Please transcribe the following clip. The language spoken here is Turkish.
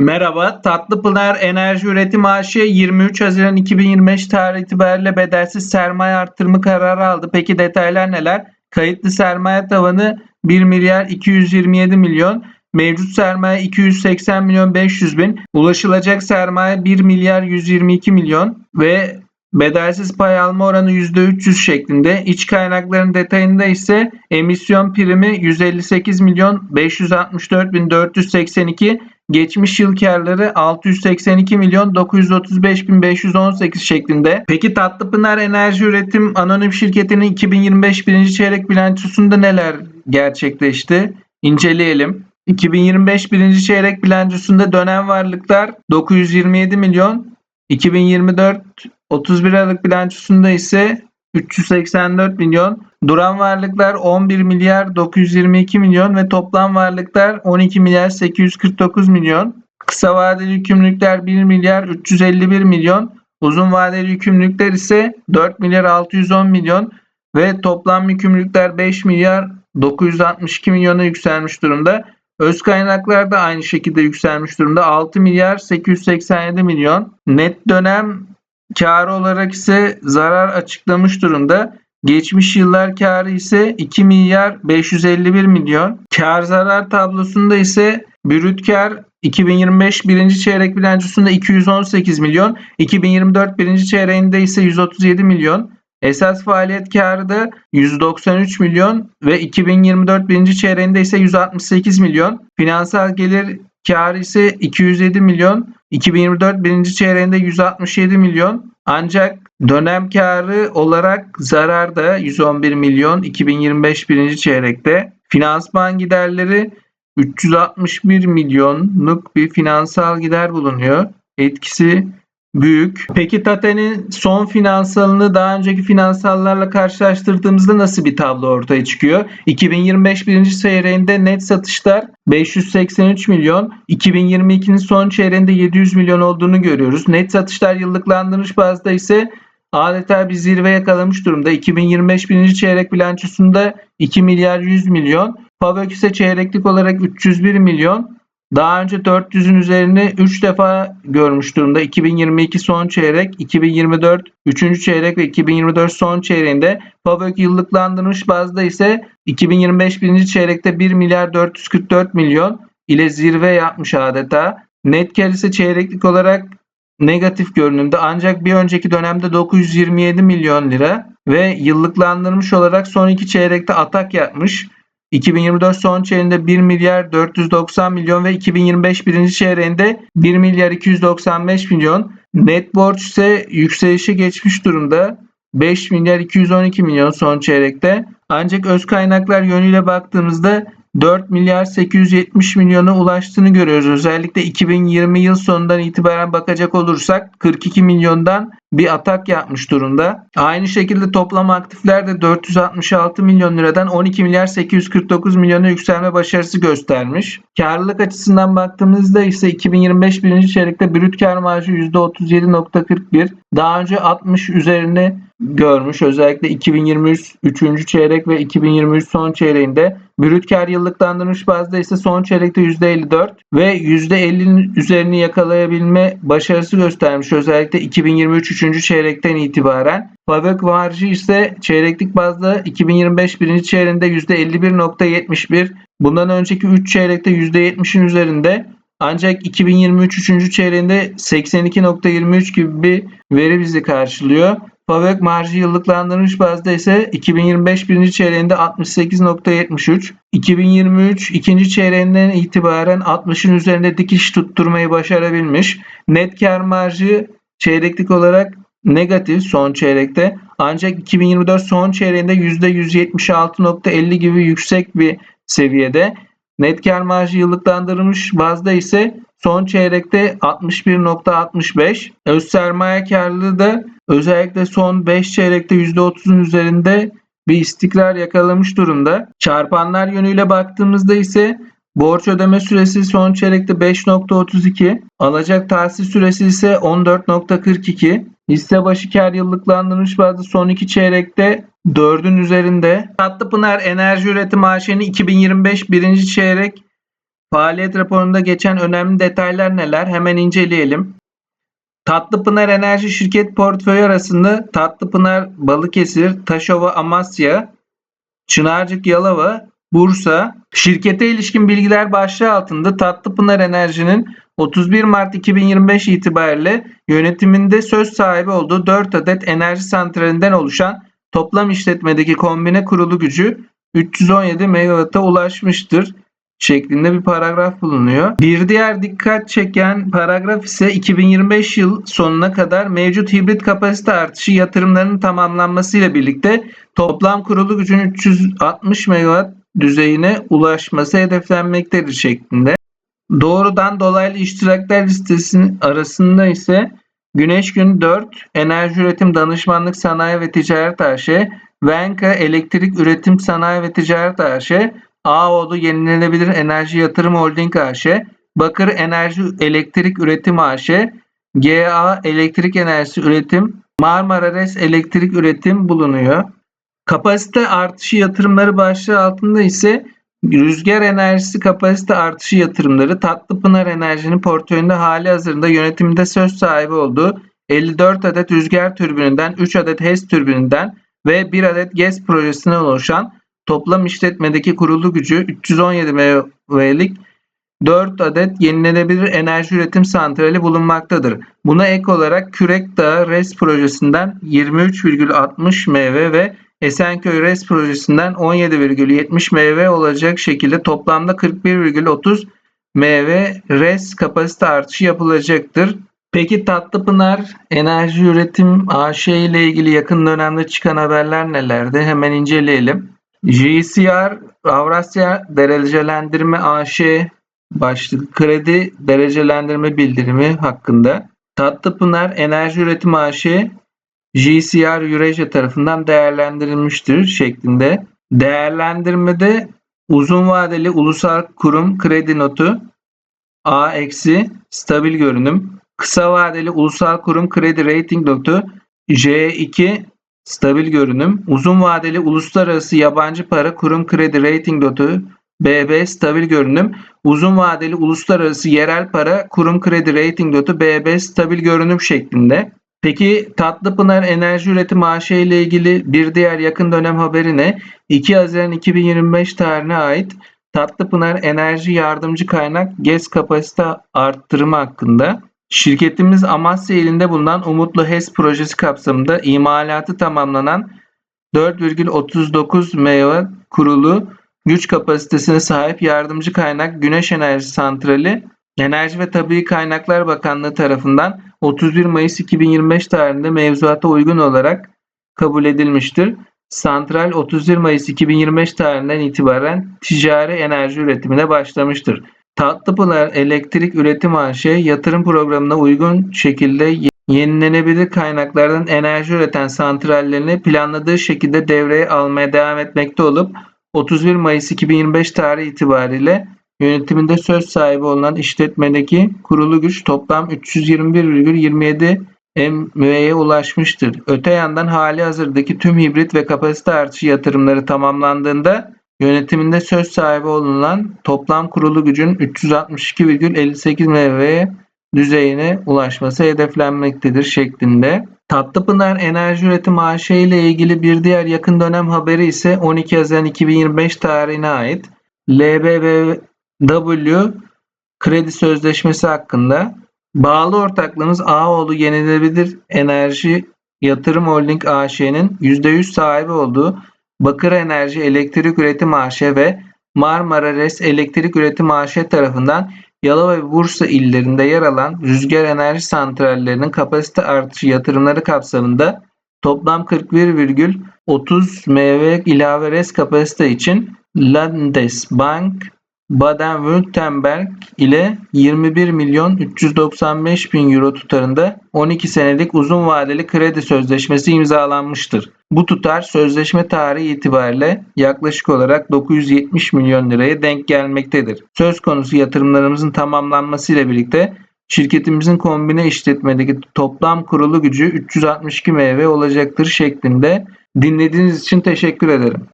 Merhaba, Tatlıpınar Enerji Üretim AŞ 23 Haziran 2025 tarih itibariyle bedelsiz sermaye arttırımı kararı aldı. Peki detaylar neler? Kayıtlı sermaye tavanı 1 milyar 227 milyon, mevcut sermaye 280 milyon 500 bin, ulaşılacak sermaye 1 milyar 122 milyon ve bedelsiz pay alma oranı %300 şeklinde. İç kaynakların detayında ise emisyon primi 158 milyon 564 bin 482 Geçmiş yıl karları 682 milyon 935 bin 518 şeklinde. Peki Tatlıpınar Enerji Üretim Anonim Şirketi'nin 2025 birinci çeyrek bilançosunda neler gerçekleşti? İnceleyelim. 2025 birinci çeyrek bilançosunda dönem varlıklar 927 milyon, 2024 31 Aralık bilançosunda ise 384 milyon, duran varlıklar 11 milyar 922 milyon ve toplam varlıklar 12 milyar 849 milyon. Kısa vadeli yükümlülükler 1 milyar 351 milyon, uzun vadeli yükümlülükler ise 4 milyar 610 milyon ve toplam yükümlülükler 5 milyar 962 milyona yükselmiş durumda. Öz kaynaklar da aynı şekilde yükselmiş durumda. 6 milyar 887 milyon. Net dönem karı olarak ise zarar açıklamış durumda. Geçmiş yıllar karı ise 2 milyar 551 milyon. Kar zarar tablosunda ise brüt kar 2025 birinci çeyrek bilançosunda 218 milyon, 2024 birinci çeyreğinde ise 137 milyon. Esas faaliyet karı da 193 milyon ve 2024 birinci çeyreğinde ise 168 milyon. Finansal gelir karı ise 207 milyon. 2024 birinci çeyreğinde 167 milyon. Ancak dönem karı olarak zararda 111 milyon 2025 birinci çeyrekte. Finansman giderleri 361 milyonluk bir finansal gider bulunuyor. Etkisi büyük. Peki Tate'nin son finansalını daha önceki finansallarla karşılaştırdığımızda nasıl bir tablo ortaya çıkıyor? 2025 birinci çeyreğinde net satışlar 583 milyon, 2022'nin son çeyreğinde 700 milyon olduğunu görüyoruz. Net satışlar yıllıklandırılmış bazda ise adeta bir zirve yakalamış durumda. 2025 birinci çeyrek bilançosunda 2 milyar 100 milyon, FAVÖK ise çeyreklik olarak 301 milyon, daha önce 400'ün üzerine 3 defa görmüş durumda. 2022 son çeyrek, 2024 3. çeyrek ve 2024 son çeyreğinde. FAVÖK yıllıklandırılmış bazda ise 2025 birinci çeyrekte 1 milyar 444 milyon ile zirve yapmış adeta. Net kar ise çeyreklik olarak negatif görünümde ancak bir önceki dönemde 927 milyon lira ve yıllıklandırmış olarak son iki çeyrekte atak yapmış. 2024 son çeyreğinde 1 milyar 490 milyon ve 2025 birinci çeyreğinde 1 milyar 295 milyon. Net borç ise yükselişe geçmiş durumda. 5 milyar 212 milyon son çeyrekte. Ancak öz kaynaklar yönüyle baktığımızda 4 milyar 870 milyona ulaştığını görüyoruz. Özellikle 2020 yıl sonundan itibaren bakacak olursak 42 milyondan bir atak yapmış durumda. Aynı şekilde toplam aktifler de 466 milyon liradan 12 milyar 849 milyona yükselme başarısı göstermiş. Karlılık açısından baktığımızda ise 2025 birinci çeyrekte brüt kar marjı %37.41. Daha önce 60 üzerine görmüş. Özellikle 2023 3. çeyrek ve 2023 son çeyreğinde brüt kar yıllıklandırmış bazda ise son çeyrekte %54 ve %50'nin üzerini yakalayabilme başarısı göstermiş. Özellikle 2023 3. çeyrekten itibaren. FAVÖK marjı ise çeyreklik bazda 2025 birinci çeyreğinde %51.71. Bundan önceki 3 çeyrekte %70'in üzerinde. Ancak 2023 3. çeyreğinde 82.23 gibi bir veri bizi karşılıyor. FAVÖK marjı yıllıklandırılmış bazda ise 2025 birinci çeyreğinde 68.73, 2023 ikinci çeyreğinden itibaren 60'ın üzerinde dikiş tutturmayı başarabilmiş. Net kar marjı çeyreklik olarak negatif son çeyrekte ancak 2024 son çeyreğinde %176.50 gibi yüksek bir seviyede. Net kar marjı yıllıklandırılmış bazda ise son çeyrekte 61.65. Öz sermaye karlılığı da özellikle son 5 çeyrekte %30'un üzerinde bir istikrar yakalamış durumda. Çarpanlar yönüyle baktığımızda ise borç ödeme süresi son çeyrekte 5.32, alacak tahsil süresi ise 14.42. Hisse başı kar yıllıklandırılmış bazda son iki çeyrekte 4'ün üzerinde. Tatlıpınar Enerji Üretim AŞ'nin 2025 birinci çeyrek Faaliyet raporunda geçen önemli detaylar neler? Hemen inceleyelim. Tatlıpınar Enerji Şirket portföyü arasında Tatlıpınar Balıkesir, Taşova Amasya, Çınarcık Yalova, Bursa. Şirkete ilişkin bilgiler başlığı altında Tatlıpınar Enerji'nin 31 Mart 2025 itibariyle yönetiminde söz sahibi olduğu 4 adet enerji santralinden oluşan toplam işletmedeki kombine kurulu gücü 317 MW'a ulaşmıştır şeklinde bir paragraf bulunuyor. Bir diğer dikkat çeken paragraf ise 2025 yıl sonuna kadar mevcut hibrit kapasite artışı yatırımlarının tamamlanmasıyla birlikte toplam kurulu gücün 360 MW düzeyine ulaşması hedeflenmektedir şeklinde. Doğrudan dolaylı iştirakler listesinin arasında ise Güneş Gün 4, Enerji Üretim Danışmanlık Sanayi ve Ticaret AŞ, Venka Elektrik Üretim Sanayi ve Ticaret AŞ, Ağoğlu Yenilenebilir Enerji Yatırım Holding AŞ, Bakır Enerji Elektrik Üretim AŞ, GA Elektrik Enerjisi Üretim, Marmara RES Elektrik Üretim bulunuyor. Kapasite artışı yatırımları başlığı altında ise rüzgar enerjisi kapasite artışı yatırımları Tatlıpınar Enerji'nin portföyünde hali hazırda yönetiminde söz sahibi olduğu 54 adet rüzgar türbininden 3 adet HES türbininden ve 1 adet GES projesinden oluşan toplam işletmedeki kurulu gücü 317 MW'lik 4 adet yenilenebilir enerji üretim santrali bulunmaktadır. Buna ek olarak Kürek Dağı RES projesinden 23,60 MW ve Esenköy RES projesinden 17,70 MW olacak şekilde toplamda 41,30 MW RES kapasite artışı yapılacaktır. Peki Tatlıpınar Enerji Üretim AŞ ile ilgili yakın dönemde çıkan haberler nelerdi? Hemen inceleyelim. JCR Avrasya Derecelendirme AŞ başlık kredi derecelendirme bildirimi hakkında Tatlıpınar Enerji Üretim AŞ JCR Eurasia tarafından değerlendirilmiştir şeklinde. Değerlendirmede uzun vadeli ulusal kurum kredi notu A eksi stabil görünüm. Kısa vadeli ulusal kurum kredi rating notu J2 stabil görünüm. Uzun vadeli uluslararası yabancı para kurum kredi rating notu BB stabil görünüm. Uzun vadeli uluslararası yerel para kurum kredi rating notu BB stabil görünüm şeklinde. Peki Tatlıpınar Enerji Üretim AŞ ile ilgili bir diğer yakın dönem haberi ne? 2 Haziran 2025 tarihine ait Tatlıpınar Enerji Yardımcı Kaynak GES kapasite arttırımı hakkında. Şirketimiz Amasya ilinde bulunan Umutlu HES projesi kapsamında imalatı tamamlanan 4,39 MW kurulu güç kapasitesine sahip yardımcı kaynak güneş enerji santrali Enerji ve Tabii Kaynaklar Bakanlığı tarafından 31 Mayıs 2025 tarihinde mevzuata uygun olarak kabul edilmiştir. Santral 31 Mayıs 2025 tarihinden itibaren ticari enerji üretimine başlamıştır. Tatlıpınar Elektrik Üretim AŞ yatırım programına uygun şekilde yenilenebilir kaynaklardan enerji üreten santrallerini planladığı şekilde devreye almaya devam etmekte olup 31 Mayıs 2025 tarihi itibariyle yönetiminde söz sahibi olan işletmedeki kurulu güç toplam 321,27 MW'ye ulaşmıştır. Öte yandan hali hazırdaki tüm hibrit ve kapasite artışı yatırımları tamamlandığında yönetiminde söz sahibi olunan toplam kurulu gücün 362,58 MW düzeyine ulaşması hedeflenmektedir şeklinde. Tatlıpınar Enerji Üretim AŞ ile ilgili bir diğer yakın dönem haberi ise 12 Haziran 2025 tarihine ait. LBBW kredi sözleşmesi hakkında bağlı ortaklığımız Ağoğlu Yenilenebilir Enerji Yatırım Holding AŞ'nin %100 sahibi olduğu Bakır Enerji Elektrik Üretim AŞ ve Marmara RES Elektrik Üretim AŞ tarafından Yalova ve Bursa illerinde yer alan rüzgar enerji santrallerinin kapasite artışı yatırımları kapsamında toplam 41,30 MW ilave res kapasite için Landesbank Baden-Württemberg ile 21 milyon 395 bin euro tutarında 12 senelik uzun vadeli kredi sözleşmesi imzalanmıştır. Bu tutar sözleşme tarihi itibariyle yaklaşık olarak 970 milyon liraya denk gelmektedir. Söz konusu yatırımlarımızın tamamlanmasıyla birlikte şirketimizin kombine işletmedeki toplam kurulu gücü 362 MW olacaktır şeklinde dinlediğiniz için teşekkür ederim.